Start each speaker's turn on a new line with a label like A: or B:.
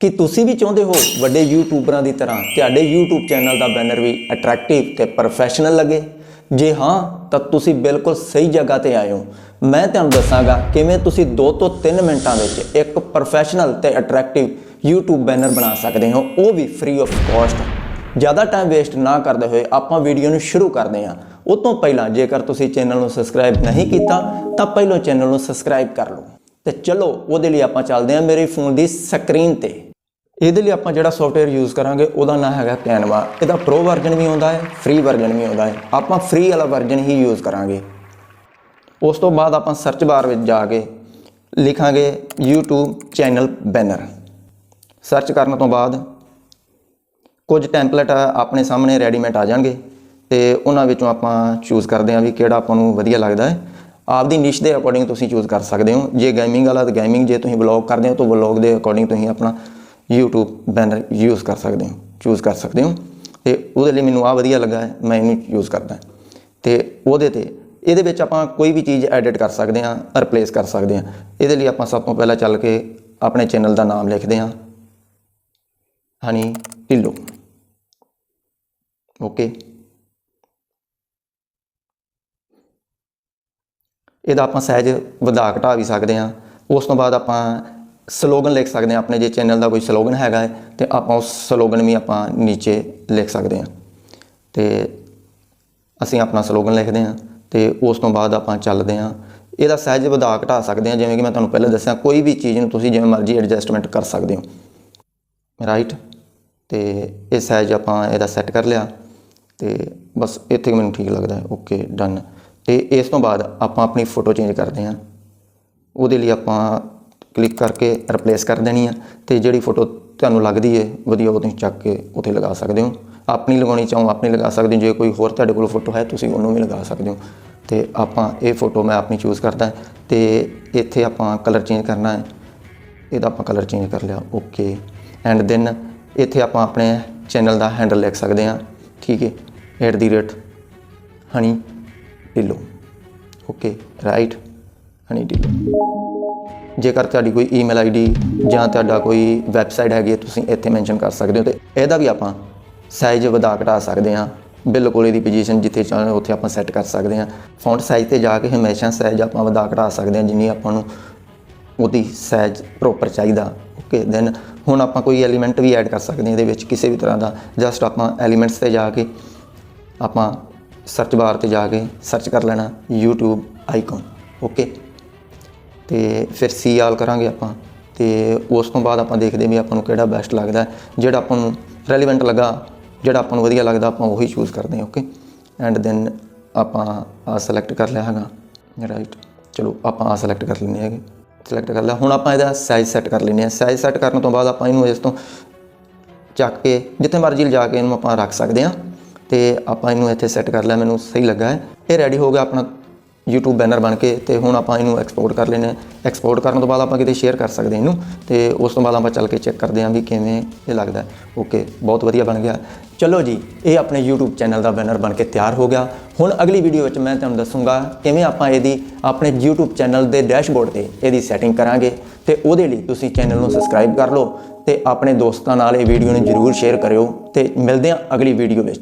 A: ਕਿ ਤੁਸੀਂ ਵੀ ਚਾਹੁੰਦੇ ਹੋ ਵੱਡੇ ਯੂਟਿਊਬਰਾਂ ਦੀ ਤਰ੍ਹਾਂ ਤੁਹਾਡੇ YouTube ਚੈਨਲ ਦਾ ਬੈਨਰ ਵੀ ਅਟਰੈਕਟਿਵ ਤੇ ਪ੍ਰੋਫੈਸ਼ਨਲ ਲੱਗੇ? ਜੇ ਹਾਂ, ਤਾਂ ਤੁਸੀਂ ਬਿਲਕੁਲ ਸਹੀ ਜਗ੍ਹਾ ਤੇ ਆਏ ਹੋ। ਮੈਂ ਤੁਹਾਨੂੰ ਦੱਸਾਂਗਾ ਕਿਵੇਂ ਤੁਸੀਂ 2 ਤੋਂ 3 ਮਿੰਟਾਂ ਵਿੱਚ ਇੱਕ ਪ੍ਰੋਫੈਸ਼ਨਲ ਤੇ ਅਟਰੈਕਟਿਵ YouTube ਬੈਨਰ ਬਣਾ ਸਕਦੇ ਹੋ। ਉਹ ਵੀ ਫ੍ਰੀ ਆਫ ਕਾਸਟ ਜ਼ਿਆਦਾ ਟਾਈਮ ਵੇਸਟ ਨਾ ਕਰਦੇ ਹੋਏ ਆਪਾਂ ਵੀਡੀਓ ਨੂੰ ਸ਼ੁਰੂ ਕਰਦੇ ਹਾਂ। ਉਹ ਤੋਂ ਪਹਿਲਾਂ ਜੇਕਰ ਤੁਸੀਂ ਚੈਨਲ ਨੂੰ ਸਬਸਕ੍ਰਾਈਬ ਨਹੀਂ ਕੀਤਾ, ਤਾਂ ਪਹਿਲਾਂ ਚੈਨਲ ਨੂੰ ਸਬਸਕ੍ਰਾਈਬ ਕਰ ਲਓ। ਤੇ ਚਲੋ, ਉਹਦੇ ਲਈ ਆਪਾਂ ਚੱਲਦੇ ਹਾਂ ਮੇਰੇ ਫੋਨ ਦੀ ਸਕਰੀਨ ਤੇ। ਇਹਦੇ ਲਈ ਆਪਾਂ ਜਿਹੜਾ ਸੌਫਟਵੇਅਰ ਯੂਜ਼ ਕਰਾਂਗੇ, ਉਹਦਾ ਨਾਮ ਹੈਗਾ ਕੈਨਵਾ। ਇਹਦਾ ਪ੍ਰੋ ਵਰਜ਼ਨ ਵੀ ਆਉਂਦਾ ਹੈ ਫ੍ਰੀ ਵਰਜ਼ਨ ਵੀ ਆਉਂਦਾ ਹੈ। ਆਪਾਂ ਫ੍ਰੀ ਵਾਲਾ ਵਰਜ਼ਨ ਹੀ ਯੂਜ਼ ਕਰਾਂਗੇ। ਉਸ ਤੋਂ ਬਾਅਦ ਆਪਾਂ ਸਰਚ ਬਾਰ ਵਿੱਚ ਜਾ ਕੇ ਲਿਖਾਂਗੇ YouTube ਚੈਨਲ ਬੈਨਰ ਸਰਚ ਕਰਨ ਤੋਂ ਬਾਅਦ ਕੁਝ ਟੈਂਪਲੇਟ ਆਪਣੇ ਸਾਹਮਣੇ ਰੈਡੀਮੇਡ ਆ ਜਾਣਗੇ ਤੇ ਉਹਨਾਂ ਵਿੱਚੋਂ ਆਪਾਂ ਚੂਜ਼ ਕਰਦੇ ਹਾਂ ਵੀ ਕਿਹੜਾ ਆਪਾਂ ਨੂੰ ਵਧੀਆ ਲੱਗਦਾ ਹੈ। ਆਪਦੀ ਨਿਸ਼ ਦੇ ਅਕੋਰਡਿੰਗ ਤੁਸੀਂ ਚੂਜ਼ ਕਰ ਸਕਦੇ ਹੋ। ਜੇ ਗੇਮਿੰਗ ਵਾਲਾ ਤਾਂ ਗੇਮਿੰਗ ਜੇ ਤੁਸੀਂ ਵਲੌਗ ਕਰਦੇ ਹੋ, ਤਾਂ ਵਲੌਗ ਦੇ ਅਕੋਰਡਿੰਗ ਤੁਸੀਂ ਆਪਣਾ YouTube ਬੈਨਰ ਯੂਜ਼ ਕਰ ਸਕਦੇ ਹੋ ਚੂਜ਼ ਕਰ ਸਕਦੇ ਹੋ ਤੇ ਉਹਦੇ ਲਈ ਮੈਨੂੰ ਆ ਵਧੀਆ ਲੱਗਾ ਹੈ, ਮੈਂ ਇਹਨੂੰ ਯੂਜ਼ ਕਰਦਾ ਤੇ ਉਹਦੇ ਤੇ ਇਹਦੇ ਵਿੱਚ ਆਪਾਂ ਕੋਈ ਵੀ ਚੀਜ਼ ਐਡਿਟ ਕਰ ਸਕਦੇ ਹਾਂ ਰਿਪਲੇਸ ਕਰ ਸਕਦੇ ਹਾਂ। ਇਹਦੇ ਲਈ ਆਪਾਂ ਸਭ ਤੋਂ ਪਹਿਲਾਂ ਚੱਲ ਕੇ ਆਪਣੇ ਚੈਨਲ ਦਾ ਨਾਮ ਲਿਖਦੇ ਹਾਂ। ਹਨੀ ਢਿੱਲੋਂ। ਓਕੇ ਇਹਦਾ ਆਪਾਂ ਸਹਿਜ ਵਧਾ ਘਟਾ ਵੀ ਸਕਦੇ ਹਾਂ। ਉਸ ਤੋਂ ਬਾਅਦ ਆਪਾਂ ਸਲੋਗਨ ਲਿਖ ਸਕਦੇ ਹਾਂ। ਆਪਣੇ ਜੇ ਚੈਨਲ ਦਾ ਕੋਈ ਸਲੋਗਨ ਹੈਗਾ ਹੈ, ਤੇ ਆਪਾਂ ਉਸ ਸਲੋਗਨ ਵੀ ਆਪਾਂ ਨੀਚੇ ਲਿਖ ਸਕਦੇ ਹਾਂ। ਤੇ ਅਸੀਂ ਆਪਣਾ ਸਲੋਗਨ ਲਿਖਦੇ ਹਾਂ ਤੇ ਉਸ ਤੋਂ ਬਾਅਦ ਆਪਾਂ ਚੱਲਦੇ ਹਾਂ। ਇਹਦਾ ਸਹਿਜ ਵਧਾ ਘਟਾ ਸਕਦੇ ਹਾਂ, ਜਿਵੇਂ ਕਿ ਮੈਂ ਤੁਹਾਨੂੰ ਪਹਿਲਾਂ ਦੱਸਿਆ, ਕੋਈ ਵੀ ਚੀਜ਼ ਨੂੰ ਤੁਸੀਂ ਜਿਵੇਂ ਮਰਜ਼ੀ ਐਡਜਸਟਮੈਂਟ ਕਰ ਸਕਦੇ ਹੋ। ਰਾਈਟ ਤੇ ਇਹ ਸਾਈਜ਼ ਆਪਾਂ ਇਹਦਾ ਸੈੱਟ ਕਰ ਲਿਆ ਤੇ ਬਸ ਇੱਥੇ ਮੈਨੂੰ ਠੀਕ ਲੱਗਦਾ ਹੈ। ਓਕੇ ਡਨ ਤੇ ਇਸ ਤੋਂ ਬਾਅਦ ਆਪਾਂ ਆਪਣੀ ਫੋਟੋ ਚੇਂਜ ਕਰਦੇ ਹਾਂ। ਉਹਦੇ ਲਈ ਆਪਾਂ ਕਲਿੱਕ ਕਰਕੇ ਰਿਪਲੇਸ ਕਰ ਦੇਣੀ ਆ ਤੇ ਜਿਹੜੀ ਫੋਟੋ ਤੁਹਾਨੂੰ ਲੱਗਦੀ ਹੈ ਵਧੀਆ ਉਹ ਤੁਸੀਂ ਚੱਕ ਕੇ ਉੱਥੇ ਲਗਾ ਸਕਦੇ ਹੋ। ਆਪਣੀ ਲਗਾਉਣੀ ਚਾਹੋ ਆਪਣੀ ਲਗਾ ਸਕਦੇ ਹੋ। ਜੇ ਕੋਈ ਹੋਰ ਤੁਹਾਡੇ ਕੋਲ ਫੋਟੋ ਹੈ, ਤੁਸੀਂ ਉਹਨੂੰ ਵੀ ਲਗਾ ਸਕਦੇ ਹੋ। ਤੇ ਆਪਾਂ ਇਹ ਫੋਟੋ ਮੈਂ ਆਪਣੀ ਚੂਜ਼ ਕਰਦਾ। ਤੇ ਇੱਥੇ ਆਪਾਂ ਕਲਰ ਚੇਂਜ ਕਰਨਾ ਹੈ ਇਹਦਾ ਆਪਾਂ ਕਲਰ ਚੇਂਜ ਕਰ ਲਿਆ ਓਕੇ ਐਂਡ ਦੈਨ ਇੱਥੇ ਆਪਾਂ ਆਪਣੇ ਚੈਨਲ ਦਾ ਹੈਂਡਲ ਲਿਖ ਸਕਦੇ ਹਾਂ। ਠੀਕ ਹੈ at the rate Honey Dhillon okay right Honey Dhillon ਜੇਕਰ ਤੁਹਾਡੀ ਕੋਈ ਈਮੇਲ ਆਈਡੀ ਜਾਂ ਤੁਹਾਡਾ ਕੋਈ ਵੈਬਸਾਈਟ ਹੈਗੀ ਹੈ, ਤੁਸੀਂ ਇੱਥੇ ਮੈਂਸ਼ਨ ਕਰ ਸਕਦੇ ਹੋ ਤੇ ਇਹਦਾ ਵੀ ਆਪਾਂ ਸਾਈਜ਼ ਵਧਾ ਘਟਾ ਸਕਦੇ ਹਾਂ। ਬਿਲਕੁਲ ਇਹਦੀ ਪੋਜੀਸ਼ਨ ਜਿੱਥੇ ਚਾਹੋ ਉੱਥੇ ਆਪਾਂ ਸੈੱਟ ਕਰ ਸਕਦੇ ਹਾਂ। ਫੌਂਟ ਸਾਈਜ਼ ਤੇ ਜਾ ਕੇ ਹਮੇਸ਼ਾ ਸਾਈਜ਼ ਆਪਾਂ ਵਧਾ ਘਟਾ ਸਕਦੇ ਹਾਂ, ਜਿੰਨੀ ਆਪਾਂ ਨੂੰ ਉਹਦੀ ਸਾਈਜ਼ ਪ੍ਰੋਪਰ ਚਾਹੀਦਾ। ਓਕੇ ਦੈਨ ਹੁਣ ਆਪਾਂ ਕੋਈ ਐਲੀਮੈਂਟ ਵੀ ਐਡ ਕਰ ਸਕਦੇ ਹਾਂ ਇਹਦੇ ਵਿੱਚ ਕਿਸੇ ਵੀ ਤਰ੍ਹਾਂ ਦਾ। ਜਸਟ ਆਪਾਂ ਐਲੀਮੈਂਟਸ ਤੇ ਜਾ ਕੇ ਆਪਾਂ ਸਰਚ ਬਾਰ ਤੇ ਜਾ ਕੇ ਸਰਚ ਕਰ ਲੈਣਾ YouTube ਆਈਕਨ ਓਕੇ ਤੇ ਫਿਰ ਸੀ ਆਲ ਕਰਾਂਗੇ ਆਪਾਂ ਤੇ ਉਸ ਤੋਂ ਬਾਅਦ ਆਪਾਂ ਦੇਖਦੇ ਵੀ ਆਪਾਂ ਨੂੰ ਕਿਹੜਾ ਬੈਸਟ ਲੱਗਦਾ ਜਿਹੜਾ ਆਪਾਂ ਨੂੰ ਰੈਲੇਵੈਂਟ ਲੱਗਾ, ਜਿਹੜਾ ਆਪਾਂ ਨੂੰ ਵਧੀਆ ਲੱਗਦਾ, ਆਪਾਂ ਉਹੀ ਚੂਜ਼ ਕਰਦੇ ਹਾਂ ਓਕੇ ਐਂਡ ਦੈਨ ਆਪਾਂ ਆ ਸਿਲੈਕਟ ਕਰ ਲਿਆ ਹੈਗਾ। ਰਾਈਟ ਚਲੋ, ਆਪਾਂ ਆ ਸਿਲੈਕਟ ਕਰ ਲੈਂਦੇ ਹੈਗੇ। ਸਿਲੈਕਟ ਕਰ ਲਿਆ। ਹੁਣ ਆਪਾਂ ਇਹਦਾ ਸਾਈਜ਼ ਸੈੱਟ ਕਰ ਲੈਂਦੇ ਹਾਂ। ਸਾਈਜ਼ ਸੈੱਟ ਕਰਨ ਤੋਂ ਬਾਅਦ ਆਪਾਂ ਇਹਨੂੰ ਇਸ ਤੋਂ ਚੱਕ ਕੇ, ਜਿੱਥੇ ਮਰਜ਼ੀ ਲਿਜਾ ਕੇ ਇਹਨੂੰ ਆਪਾਂ ਰੱਖ ਸਕਦੇ ਹਾਂ। ਤੇ ਆਪਾਂ ਇਹਨੂੰ ਇੱਥੇ ਸੈੱਟ ਕਰ ਲਿਆ। ਮੈਨੂੰ ਸਹੀ ਲੱਗਾ ਹੈ। ਇਹ ਰੈਡੀ ਹੋ ਗਿਆ ਆਪਣਾ YouTube ਬੈਨਰ ਬਣ ਕੇ ਤੇ ਹੁਣ ਆਪਾਂ ਇਹਨੂੰ ਐਕਸਪੋਰਟ ਕਰ ਲੈਨੇ ਐਕਸਪੋਰਟ ਕਰਨ ਤੋਂ ਬਾਅਦ ਆਪਾਂ ਕਿਤੇ ਸ਼ੇਅਰ ਕਰ ਸਕਦੇ ਹਾਂ ਇਹਨੂੰ ਤੇ ਉਸ ਤੋਂ ਬਾਅਦ ਆਪਾਂ ਚੱਲ ਕੇ ਚੈੱਕ ਕਰਦੇ ਹਾਂ ਵੀ ਕਿਵੇਂ ਇਹ ਲੱਗਦਾ ਓਕੇ ਬਹੁਤ ਵਧੀਆ ਬਣ ਗਿਆ। ਚਲੋ ਜੀ, ਇਹ ਆਪਣੇ YouTube ਚੈਨਲ ਦਾ ਬੈਨਰ ਬਣ ਕੇ ਤਿਆਰ ਹੋ ਗਿਆ। ਹੁਣ ਅਗਲੀ ਵੀਡੀਓ ਵਿੱਚ ਮੈਂ ਤੁਹਾਨੂੰ ਦੱਸੂਗਾ ਕਿਵੇਂ ਆਪਾਂ ਇਹਦੀ ਆਪਣੇ YouTube ਚੈਨਲ ਦੇ ਡੈਸ਼ਬੋਰਡ ਤੇ ਇਹਦੀ ਸੈਟਿੰਗ ਕਰਾਂਗੇ ਤੇ ਉਹਦੇ ਲਈ ਤੁਸੀਂ ਚੈਨਲ ਨੂੰ ਸਬਸਕ੍ਰਾਈਬ ਕਰ ਲਓ ਤੇ ਆਪਣੇ ਦੋਸਤਾਂ ਨਾਲ ਇਹ ਵੀਡੀਓ ਨੂੰ ਜਰੂਰ ਸ਼ੇਅਰ ਕਰਿਓ ਤੇ ਮਿਲਦੇ ਹਾਂ ਅਗਲੀ ਵੀਡੀਓ ਵਿੱਚ।